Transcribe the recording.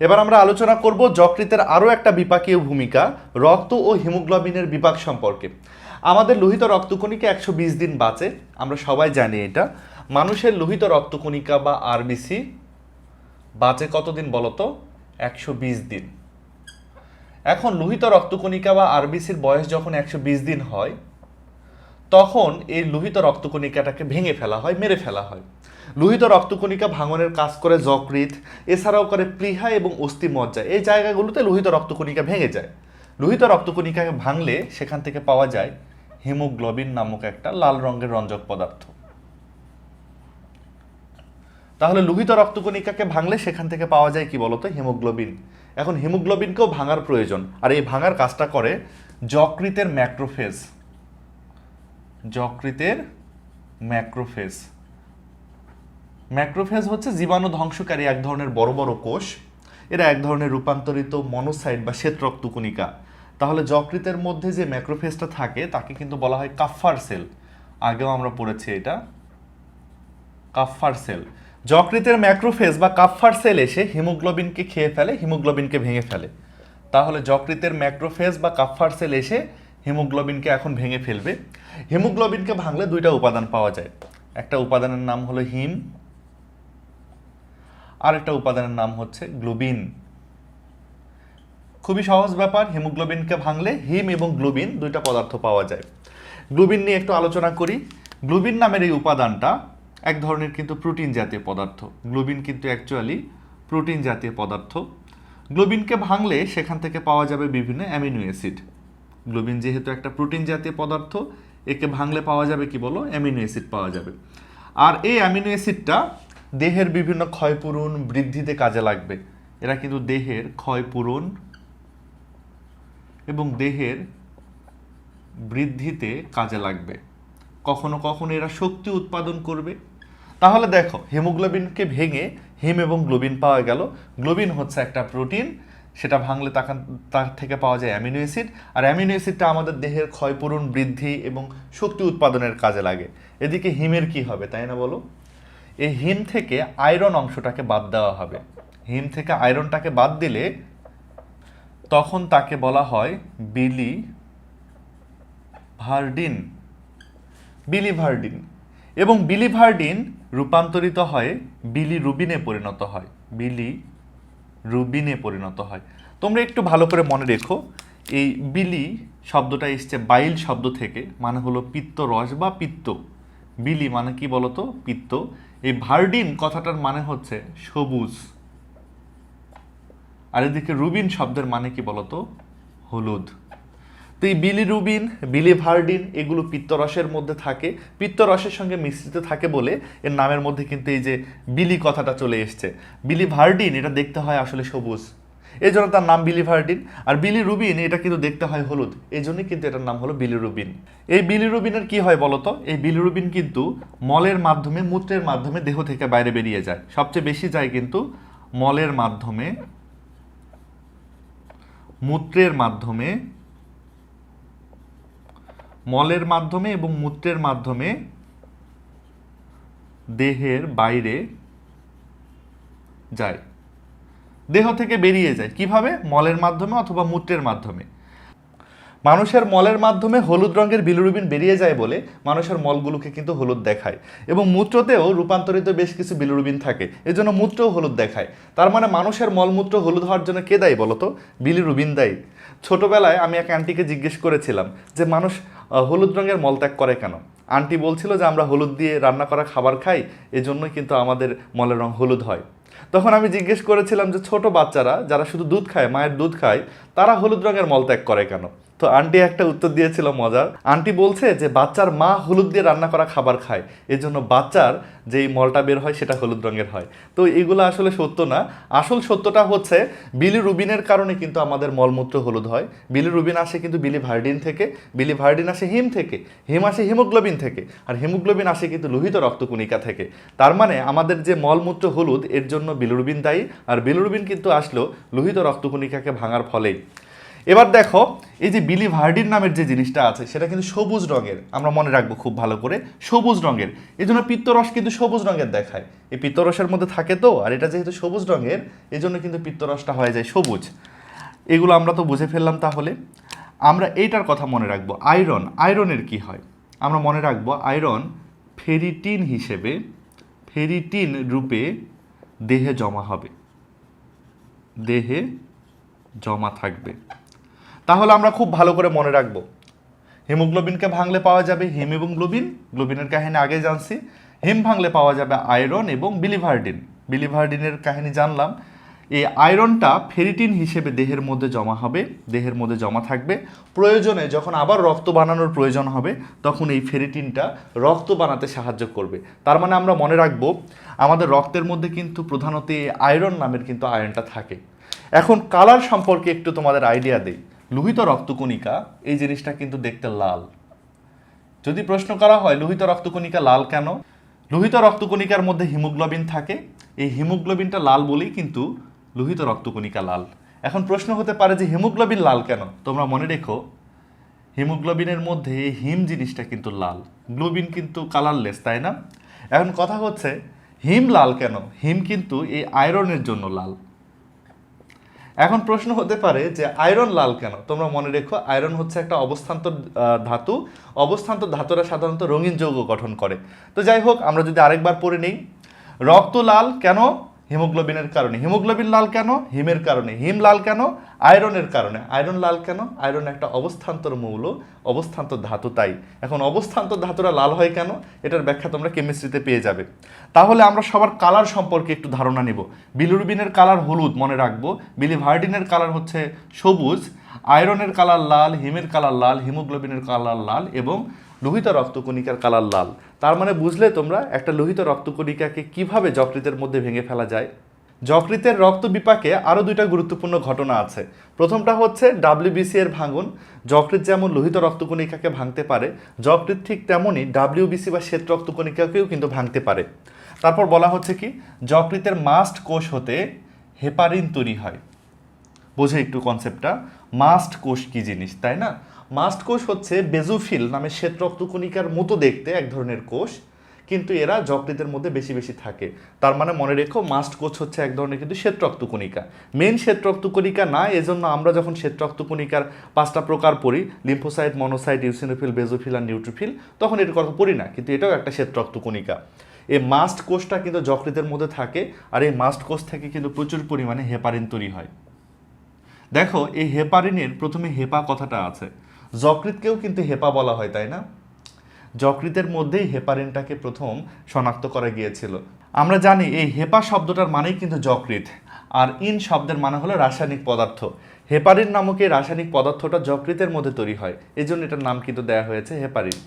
এবার আমরা আলোচনা করব যকৃতের আরও একটা বিপাকীয় ভূমিকা, রক্ত ও হিমোগ্লোবিনের বিপাক সম্পর্কে। আমাদের লোহিত রক্তকণিকা একশো বিশ দিন বাঁচে, আমরা সবাই জানি এটা। মানুষের লোহিত রক্তকণিকা বা আরবিসি বাঁচে কতদিন বলতো? একশো বিশ দিন। এখন লোহিত রক্তকণিকা বা আরবিসির বয়স যখন একশো বিশ দিন হয় তখন এই লোহিত রক্তকণিকাটাকে ভেঙে ফেলা হয়, মেরে ফেলা হয়। লোহিত রক্তকণিকা ভাঙনের কাজ করে যকৃৎ, এছাড়াও করে প্লীহা এবং অস্থি মজ্জা এই জায়গাগুলোতে লোহিত রক্তকণিকা ভেঙে যায়। লোহিত রক্তকণিকাকে ভাঙলে সেখান থেকে পাওয়া যায় হিমোগ্লোবিন নামক একটা লাল রঙের রঞ্জক পদার্থ। তাহলে লোহিত রক্তকণিকাকে ভাঙলে সেখান থেকে পাওয়া যায় কি বলতো? হিমোগ্লোবিন। এখন হিমোগ্লোবিনকেও ভাঙার প্রয়োজন। আর এই ভাঙার কাজটা করে যকৃতের ম্যাক্রোফেজ। যকৃতের ম্যাক্রোফেজ। ম্যাক্রোফেজ হচ্ছে জীবাণু ধ্বংসকারী এক ধরনের বড় বড় কোষ। এরা এক ধরনের রূপান্তরিত মনোসাইট বা শ্বেত রক্তকণিকা তাহলে যকৃতের মধ্যে যে ম্যাক্রোফেজটা থাকে, তাকে কিন্তু বলা হয় কাফার সেল। আগেও আমরা পড়েছি এটা। কাফার সেল। যকৃতের ম্যাক্রোফেজ বা কাফার সেল এসে হিমোগ্লোবিনকে খেয়ে ফেলে, হিমোগ্লোবিনকে ভেঙে ফেলে। তাহলে যকৃতের ম্যাক্রোফেজ বা কাফার সেল এসে হিমোগ্লোবিনকে এখন ভেঙে ফেলবে। হিমোগ্লোবিনকে ভাঙলে দুইটা উপাদান পাওয়া যায়। একটা উপাদানের নাম হলো হিম আর একটা উপাদানের নাম হচ্ছে গ্লোবিন। খুবই সহজ ব্যাপার, হিমোগ্লোবিনকে ভাঙলে হিম এবং গ্লোবিন দুইটা পদার্থ পাওয়া যায়। গ্লোবিন নিয়ে একটু আলোচনা করি। গ্লোবিন নামের এই উপাদানটা এক ধরনের কিন্তু প্রোটিন জাতীয় পদার্থ। গ্লোবিন কিন্তু অ্যাকচুয়ালি প্রোটিন জাতীয় পদার্থ। গ্লোবিনকে ভাঙলে সেখান থেকে পাওয়া যাবে বিভিন্ন অ্যামিনো অ্যাসিড। গ্লোবিন যেহেতু একটা প্রোটিন জাতীয় পদার্থ, একে ভাঙলে পাওয়া যাবে কি বলো? অ্যামিনো অ্যাসিড পাওয়া যাবে। আর এই অ্যামিনো অ্যাসিডটা দেহের বিভিন্ন ক্ষয়পূরণ বৃদ্ধিতে কাজে লাগবে। এরা কিন্তু দেহের ক্ষয়পূরণ এবং দেহের বৃদ্ধিতে কাজে লাগবে। কখনো কখনো এরা শক্তি উৎপাদন করবে। তাহলে দেখো হিমোগ্লোবিনকে ভেঙে হিম এবং গ্লোবিন পাওয়া গেল। গ্লোবিন হচ্ছে একটা প্রোটিন সেটা ভাঙলে তার থেকে পাওয়া যায় অ্যামিনো অ্যাসিড। আর অ্যামিনো অ্যাসিডটা আমাদের দেহের ক্ষয়পূরণ, বৃদ্ধি এবং শক্তি উৎপাদনের কাজে লাগে। এদিকে হিমের কি হবে, তাই না বলো? এই হিম থেকে আয়রন অংশটাকে বাদ দেওয়া হবে। হিম থেকে আয়রনটাকে বাদ দিলে তখন তাকে বলা হয় বিলি ভার্ডিন। বিলিভার্ডিন এবং বিলিভার্ডিন রূপান্তরিত হয় বিলি রুবিনে পরিণত হয়। বিলি রুবিনে পরিণত হয়। তোমরা একটু ভালো করে মনে রেখো, এই বিলি শব্দটা এসছে বাইল শব্দ থেকে মানে হলো পিত্ত রস বা পিত্ত। বিলি মানে কি বলতো? পিত্ত। এই ভার্ডিন কথাটার মানে হচ্ছে সবুজ। আর এদিকে রুবিন শব্দের মানে কি বলতো? হলুদ। তো এই বিলিরুবিন বিলিভার্ডিন এগুলো পিত্তরসের মধ্যে থাকে। পিত্তরসের সঙ্গে মিশ্রিত থাকে বলে এর নামের মধ্যে কিন্তু এই যে বিলি কথাটা চলে এসছে। বিলিভার্ডিন এটা দেখতে হয় আসলে সবুজ। এই জন্য তার নাম বিলিভার্ডিন আর বিলিরুবিন এটা কিন্তু দেখতে হয় হলুদ। এই জন্যই কিন্তু এটার নাম হলো বিলিরুবিন এই বিলিরুবিনের কি হয় বলতো? এই বিলিরুবিন কিন্তু মলের মাধ্যমে, মূত্রের মাধ্যমে দেহ থেকে বাইরে বেরিয়ে যায়। সবচেয়ে বেশি যায় কিন্তু মলের মাধ্যমে, মূত্রের মাধ্যমে মলের মাধ্যমে এবং মূত্রের মাধ্যমে দেহের বাইরে যায়। দেহ থেকে বেরিয়ে যায়। কীভাবে? মলের মাধ্যমে অথবা মূত্রের মাধ্যমে। মানুষের মলের মাধ্যমে হলুদ রঙের বিলুরুবিন বেরিয়ে যায় বলে মানুষের মলগুলোকে কিন্তু হলুদ দেখায়। এবং মূত্রতেও রূপান্তরিত বেশ কিছু বিলুরুবিন থাকে। এজন্য মূত্রও হলুদ দেখায়। তার মানে মানুষের মলমূত্র হলুদ হওয়ার জন্য কে দায়ী বলতো? বিলিরুবিন দায়ী। ছোটবেলায় আমি এক আন্টিকে জিজ্ঞেস করেছিলাম যে, মানুষ হলুদ রঙের মলত্যাগ করে কেন? আন্টি বলছিল যে আমরা হলুদ দিয়ে রান্না করা খাবার খাই, এজন্যই কিন্তু আমাদের মলের রং হলুদ হয়। তখন আমি জিজ্ঞেস করেছিলাম যে ছোট বাচ্চারা যারা শুধু দুধ খায়, মায়ের দুধ খায়, তারা হলুদ রঙের মলত্যাগ করে কেন? তো আন্টি একটা উত্তর দিয়েছিল মজার আন্টি বলছে যে, বাচ্চার মা হলুদ দিয়ে রান্না করা খাবার খায়। এজন্য বাচ্চার যেই মলটা বের হয়, সেটা হলুদ রঙের হয়। তো এগুলো আসলে সত্য না। আসল সত্যটা হচ্ছে, বিলি রুবিনের কারণে কিন্তু আমাদের মলমূত্র হলুদ হয়। বিলিরুবিন আসে কিন্তু বিলিভার্ডিন থেকে বিলিভার্ডিন আসে হিম থেকে, হিম আসে হিমোগ্লোবিন থেকে, আর হিমোগ্লোবিন আসে কিন্তু লোহিত রক্তকণিকা থেকে। তার মানে আমাদের যে মলমূত্র হলুদ, এর জন্য বিলিরুবিন দায়ী, আর বিলিরুবিন কিন্তু আসলো লোহিত রক্তকণিকাকে ভাঙার ফলেই। এবার দেখো, এই যে বিলি ভার্ডিন নামের যে জিনিসটা আছে, সেটা কিন্তু সবুজ রঙের। আমরা মনে রাখব খুব ভালো করে, সবুজ রঙের। এই জন্য পিত্তরস কিন্তু সবুজ রঙের দেখায়। এই পিত্তরসের মধ্যে থাকে তো, আর এটা যেহেতু সবুজ রঙের, এই জন্য কিন্তু পিত্তরসটা হয়ে যায় সবুজ। এগুলো আমরা তো বুঝে ফেললাম তাহলে। আমরা এইটার কথা মনে রাখব, আয়রন। আয়রনের কি হয়? আমরা মনে রাখব আয়রন ফেরিটিন হিসেবে, ফেরিটিন রূপে দেহে জমা হবে। দেহে জমা থাকবে। তাহলে আমরা খুব ভালো করে মনে রাখব। হিমোগ্লোবিনকে ভাঙলে পাওয়া যাবে হিম এবং গ্লোবিন, গ্লোবিনের কাহিনী আগে জানছি। হিম ভাঙলে পাওয়া যাবে আয়রন এবং বিলিভার্ডিন। বিলিভার্ডিনের কাহিনী জানলাম। এই আয়রনটা ফেরিটিন হিসেবে দেহের মধ্যে জমা হবে, দেহের মধ্যে জমা থাকবে। প্রয়োজনে যখন আবার রক্ত বানানোর প্রয়োজন হবে, তখন এই ফেরিটিনটা রক্ত বানাতে সাহায্য করবে। তার মানে আমরা মনে রাখব, আমাদের রক্তের মধ্যে কিন্তু প্রধানত এই আয়রন নামের কিন্তু আয়রনটা থাকে। এখন কালার সম্পর্কে একটু তোমাদের আইডিয়া দেই। লোহিত রক্তকণিকা, এই জিনিসটা কিন্তু দেখতে লাল। যদি প্রশ্ন করা হয়, লোহিত রক্তকণিকা লাল কেন? লোহিত রক্তকণিকার মধ্যে হিমোগ্লোবিন থাকে। এই হিমোগ্লোবিনটা লাল বলেই কিন্তু লোহিত রক্তকণিকা লাল। এখন প্রশ্ন হতে পারে যে, হিমোগ্লোবিন লাল কেন? তোমরা মনে রেখো, হিমোগ্লোবিনের মধ্যে এই হিম জিনিসটা কিন্তু লাল। গ্লোবিন কিন্তু কালারলেস, তাই না? এখন কথা হচ্ছে, হিম লাল কেন? হিম কিন্তু এই আয়রনের জন্য লাল। এখন প্রশ্ন হতে পারে যে আয়রন লাল কেন? তোমরা মনে রেখো, আয়রন হচ্ছে একটা অবস্থান্তর ধাতু। অবস্থান্তর ধাতুরা সাধারণত রঙিন যৌগ গঠন করে। তো যাই হোক, আমরা যদি আরেকবার পড়ে নিই। রক্ত লাল কেন? হিমোগ্লোবিনের কারণে। হিমোগ্লোবিন লাল কেন? হিমের কারণে। হিম লাল কেন? আয়রনের কারণে। আয়রন লাল কেন? আয়রন একটা অবস্থান্তর মৌল অবস্থান্তর ধাতু তাই। এখন অবস্থান্তর ধাতুরা লাল হয় কেন? এটার ব্যাখ্যা তোমরা কেমিস্ট্রিতে পেয়ে যাবে। তাহলে আমরা সবার কালার সম্পর্কে একটু ধারণা নিব। বিলুরবিনের কালার হলুদ, মনে রাখব। বিলিভার্ডিনের কালার হচ্ছে সবুজ। আয়রনের কালার লাল, হিমের কালার লাল, হিমোগ্লোবিনের কালার লাল এবং লোহিত রক্তকণিকার কালার লাল। তার মানে বুঝলে তোমরা, একটা লোহিত রক্তকণিকাকে কীভাবে যকৃতের মধ্যে ভেঙে ফেলা যায়? যকৃতের রক্ত বিপাকে আরও দুইটা গুরুত্বপূর্ণ ঘটনা আছে। প্রথমটা হচ্ছে ডাব্লিউবিসি এর ভাঙন। যকৃৎ যেমন লোহিত রক্তকণিকাকে ভাঙতে পারে, যকৃৎ ঠিক তেমনই ডাব্লিউবিসি বা শ্বেত রক্তকণিকাকেও কিন্তু ভাঙতে পারে। তারপর বলা হচ্ছে কি? যকৃতের মাস্ট কোষ হতে হেপারিন তৈরি হয়। বোঝে একটু কনসেপ্টটা মাস্ট কোষ কি জিনিস, তাই না? মাস্ট কোষ হচ্ছে বেজোফিল নামে শ্বেত রক্তকণিকার মতো দেখতে এক ধরনের কোষ, কিন্তু এরা যকৃতের মধ্যে বেশি বেশি থাকে। তার মানে মনে রেখো, মাস্ট কোষ হচ্ছে এক ধরনের কিন্তু শ্বেত রক্তকণিকা মেন শ্বেত রক্তকণিকা না, এজন্য আমরা যখন শ্বেত রক্তকণিকার পাঁচটা প্রকার পড়ি লিম্ফোসাইট মনোসাইট ইউসিনোফিল বেজোফিল আর নিউট্রোফিল তখন এর কথা পড়ি না, কিন্তু এটাও একটা শ্বেত রক্তকণিকা এই মাস্ট কোষটা কিন্তু যকৃতের মধ্যে থাকে, আর এই মাস্ট কোষ থেকে কিন্তু প্রচুর পরিমাণে হেপারিন তৈরি হয়। দেখো, এই হেপারিনের প্রথমে হেপা কথাটা আছে। যকৃতকেও কিন্তু হেপা বলা হয়, তাই না? যকৃতের মধ্যেই হেপারিনটাকে প্রথম শনাক্ত করা গিয়েছিল। আমরা জানি এই হেপা শব্দটার মানেই কিন্তু যকৃত আর ইন শব্দের মানে হলো রাসায়নিক পদার্থ। হেপারিন নামক এই রাসায়নিক পদার্থটা যকৃতের মধ্যে তৈরি হয়। এই জন্য এটার নাম কিন্তু দেওয়া হয়েছে হেপারিন।